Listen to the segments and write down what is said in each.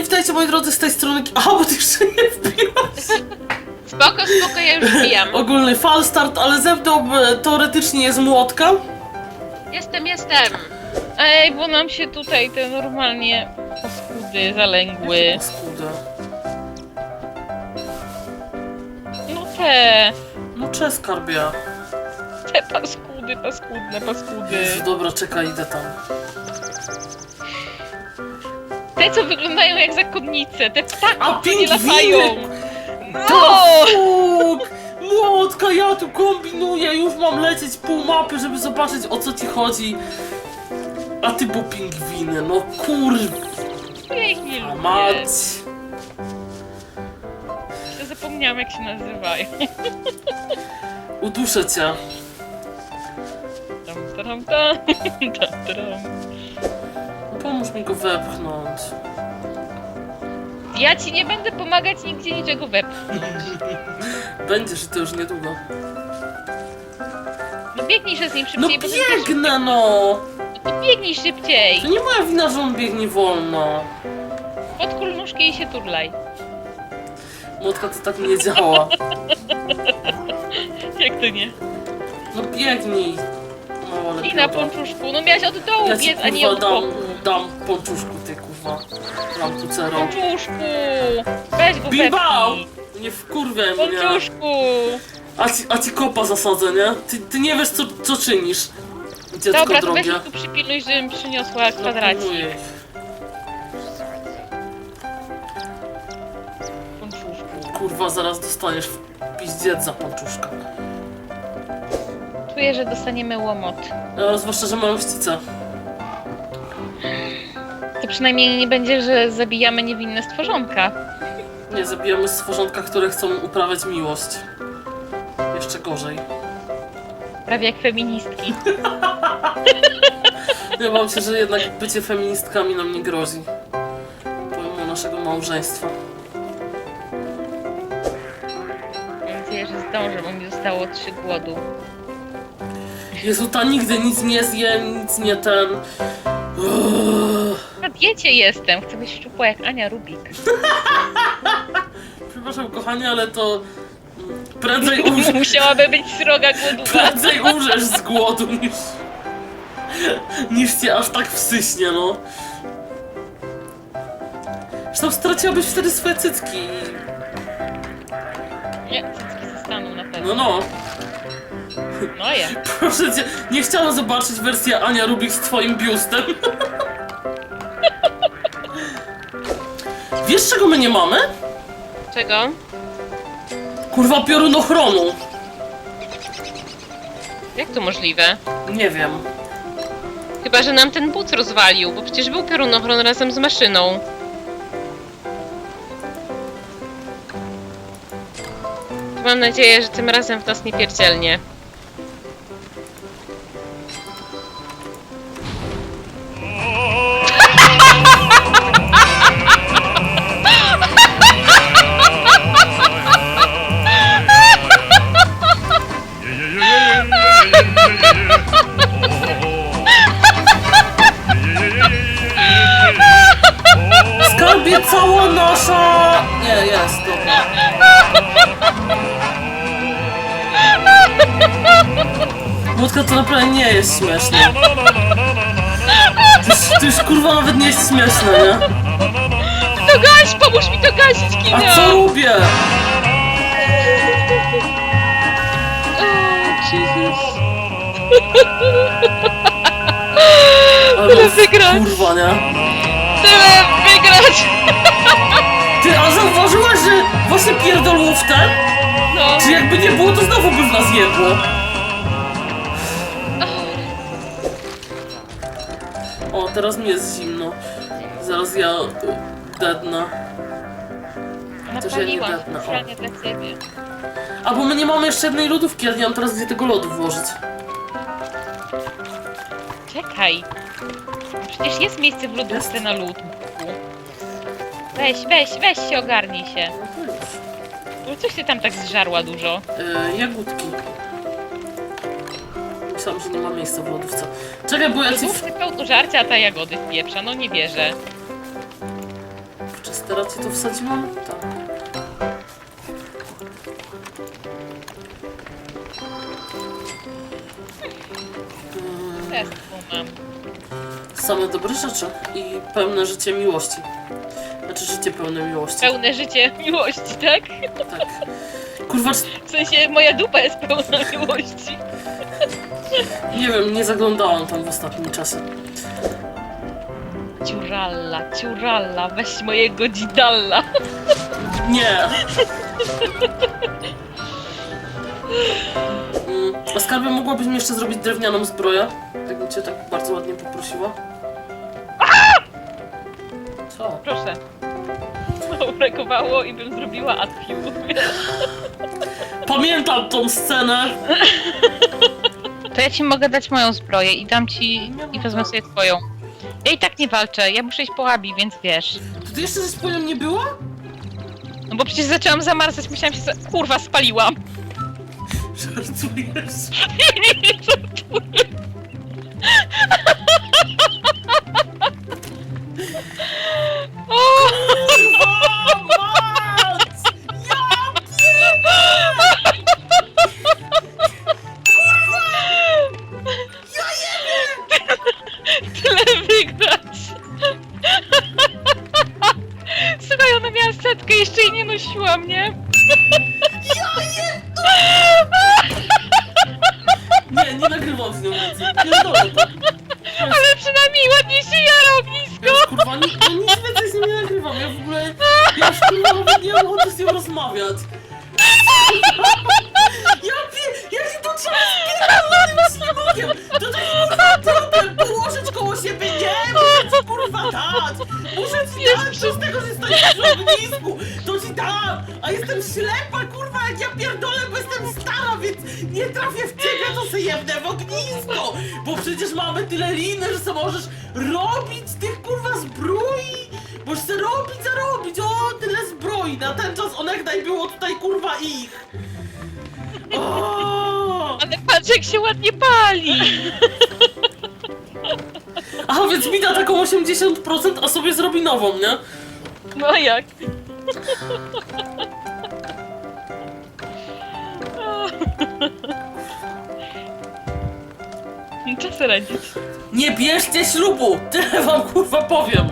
Witajcie moi drodzy z tej strony. Aha, bo ty jeszcze nie wbiłaś. Spoko, spoko, ja już wbijam. Ogólny fal start, ale ze mną e, teoretycznie jest młotka. Jestem, jestem. Ej, bo nam się tutaj te normalnie paskudy zalęgły. Skudę. No te, No cześć skarbie. te paskudy, paskudne paskudy. Jezu, dobra, czekaj, idę tam. Te, co wyglądają jak zakonnice, te ptaki, A, co nie pingwiny! latają. To No! fuk! Młotka, ja tu kombinuję, już mam lecieć pół mapy, żeby zobaczyć o co ci chodzi. A ty po pingwiny, no kurwa Ja ich nie lubię. mać. Ja zapomniałam jak się nazywają. Uduszę cię. Tam, tam, tam, tam, tam. Pomóż mi go wepchnąć. Ja ci nie będę pomagać nigdzie niczego wepchnąć. Będziesz i to już niedługo. No biegnij się z nim No szybciej, bo też... biegnę no! No to biegnij szybciej. To nie moja wina, że on biegnie wolno. Podkul nóżkę i się turlaj. Młotka to tak nie działa. Jak to nie? No biegnij. I na ponczuszku. No miałaś od dołu Ja ci biec, a nie kurwa od dam, boku. dam ponczuszku, ty kurwa. Lampucero. Ponczuszku! Weź go wepnij. Nie wkurwaj mnie. Ponczuszku! A ci, a ci kopa zasadzę, nie? Ty, ty nie wiesz co, co czynisz. Dziecko Dobra, to weź drogie. mi tu przypilnuj, żebym przyniosła kwadracik. pilnuję. Ponczuszku. Kurwa, zaraz dostaniesz w pizdziec za ponczuszka. Czuję, że dostaniemy łomot. E, zwłaszcza, że mają ścice. To przynajmniej nie będzie, że zabijamy niewinne stworzonka. Nie zabijamy stworzonka, które chcą uprawiać miłość. Jeszcze gorzej. Prawie jak feministki. Ja mam się, że jednak bycie feministkami nam nie grozi. Pomimo naszego małżeństwa. Mam nadzieję, że zdążę, bo mi zostało trzy głodu. Jezu, ta nigdy nic nie zje, nic nie ten... Uuu. Na diecie jestem, chcę być szczupła jak Ania Rubik. Przepraszam kochanie, ale to... Prędzej, umrz... Musiałaby być sroga głodowa. Prędzej umrzesz z głodu niż... Niż cię aż tak wsyśnie, no. Zresztą straciłabyś wtedy swoje cycki. Nie, cycki zostaną na pewno. No, no. Ja. Proszę cię, nie chciałam zobaczyć wersję Ania Rubik z twoim biustem. Wiesz czego my nie mamy? Czego? Kurwa piorunochronu. Jak to możliwe? Nie wiem. Chyba, że nam ten but rozwalił, bo przecież był piorunochron razem z maszyną. Mam nadzieję, że tym razem w nas nie pierdzielnie. To naprawdę nie jest śmieszne. To już, to już kurwa nawet nie jest śmieszne, nie? To gaś, pomóż mi to gasić! A co robię? O, Jesus. Tyle wygrać. Kurwa, nie? Tyle wygrać! Ty, a zauważyłaś, że właśnie pierdolło w ten? No. Czy jakby nie było, to znowu by w nas jedło? Teraz mi jest zimno. Zaraz ja dednę. Chociaż ja nie Napaliłam dednę, o. specjalnie dla ciebie. A bo my nie mamy jeszcze jednej lodówki, ja nie mam teraz gdzie tego lodu włożyć. Czekaj. Przecież jest miejsce w lodówce Jest. na lód. Weź, weź, weź się, ogarnij się. No to już. Coś ty tam tak zżarła dużo. Y, jagódki. Myślałam, że nie ma miejsca w lodówce. Czekaj, bo ja ci w... Lodówce pełno żarcia, a ta jagody w pieprza, no nie wierzę. Wczesny Teraz ci to wsadziłam? Tak. Też tu mam. Same dobre rzeczy i pełne życie miłości. Znaczy życie pełne miłości. Pełne życie miłości, tak? Tak. Kurwa, W sensie moja dupa jest pełna miłości. nie wiem, nie zaglądałam tam w ostatnim czasie. Ciuralla, ciuralla, weź mojego dzidalla. Nie! Mm, A skarbie mogłabyś mi jeszcze zrobić drewnianą zbroję? Jakbym cię tak bardzo ładnie poprosiła. Co? Proszę. Mało brakowało i bym zrobiła atfiu. Pamiętam tą scenę! To ja ci mogę dać moją zbroję i dam ci i wezmę sobie twoją. Ja i tak nie walczę, ja muszę iść po Abi, więc wiesz. To ty jeszcze ze swoją nie była? No bo przecież zaczęłam zamarzać, myślałam się, że kurwa spaliłam. Żartujesz? Nie żartuję. Nie nosiła mnie. Nie, nie nagrywam z nią więcej. Pierdolę to. Ale przynajmniej ładnie się jara ognisko. Ja kurwa, nic, no nic więcej z nią nie nagrywam. Ja w ogóle, ja już kurwa nawet nie mam ochoty z nią rozmawiać. Ja pie, ja się to trzeba spierdolonym ślimogiem. To tak kurwa trudem położyć koło siebie, nie? Muszę ci kurwa dać. Muszę ci dać, co z tego, że stoisz ognisku. To ci dam. A jestem ślepa, kurwa, jak ja pierdolę, bo jestem stara, więc nie trafię w ciebie, to sobie jebnę w ognisko. Bo przecież mamy tyle liny, że sobie możesz robić tych kurwa zbroi. Możesz sobie robić, zarobić. O, tyle zbroi. Na ten czas onegdaj było tutaj kurwa ich. O! Ale patrz jak się ładnie pali. Aha, więc mi da taką 80%, a sobie zrobi nową, nie? No a jak? Czas radzić. Nie bierzcie ślubu! Tyle wam kurwa powiem!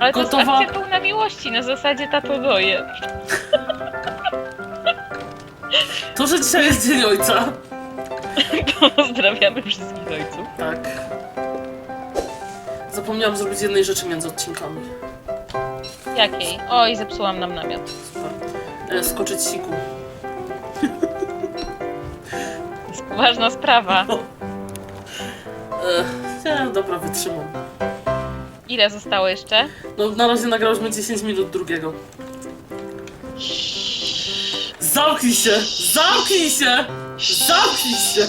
Ale to Gotowa? jest akcja pełna miłości, na zasadzie tato doje. To, że dzisiaj jest Dzień Ojca. Pozdrawiamy wszystkich ojców. Tak. Zapomniałam zrobić jednej rzeczy między odcinkami. Jakiej? Oj, zepsułam nam namiot. Super. E, skoczyć siku. To jest poważna sprawa. E, nie, dobra, wytrzymam. Ile zostało jeszcze? No, na razie nagrałyśmy 10 minut drugiego. Zamknij się! Zamknij się! Zamknij się!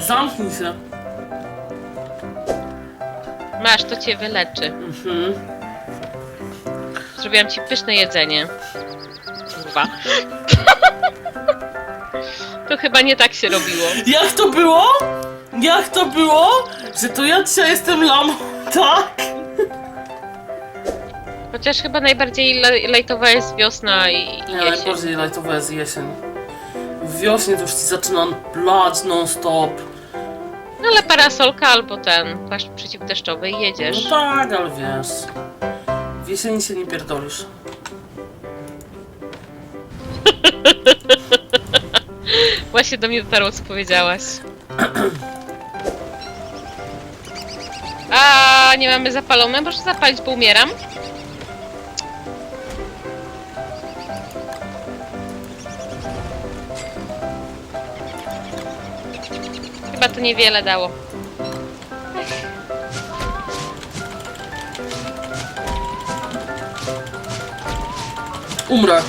Zamknij się. Masz, to cię wyleczy. Mhm. Zrobiłam ci pyszne jedzenie. Kurwa. To chyba nie tak się robiło. Jak to było? Jak to było? Że to ja dzisiaj jestem lamą, tak? Chociaż chyba najbardziej le- lejtowa jest wiosna i, i Nie, jesień. najbardziej lightowe jest jesień. W wiośnie to już ci zaczynam blać non stop. No ale parasolka albo ten płaszcz przeciwdeszczowy i No jedziesz. tak, ale wiesz. W jesieni się nie pierdolisz. Właśnie do mnie dotarło, co powiedziałaś. A nie mamy zapalone? Proszę zapalić, bo umieram. To niewiele dało. Umrę.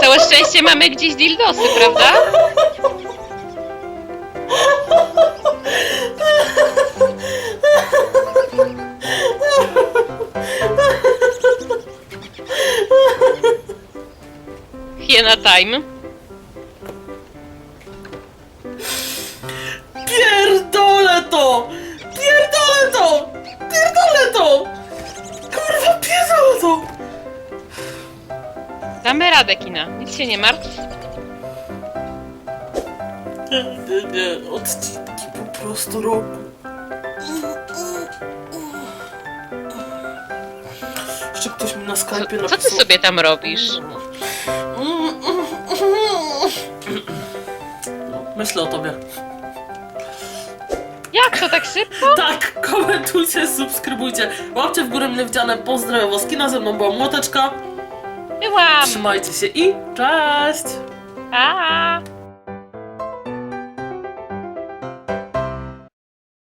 Całe szczęście mamy gdzieś dildosy, prawda? Time. Pierdolę to! Pierdolę to! Pierdolę to! Kurwa, pierdolę to! Damy radę, Kina. Nic się nie martw. Nie, nie, nie, odcinki po prostu roku. Jeszcze ktoś mi na Co, Skype'ie co napisał... ty sobie tam robisz? Myślę o tobie. Jak to tak szybko? Tak, komentujcie, subskrybujcie, łapcie w górę mnie widziane, pozdrawiam was, kina ze mną była Młoteczka, Byłam! trzymajcie się i cześć! A.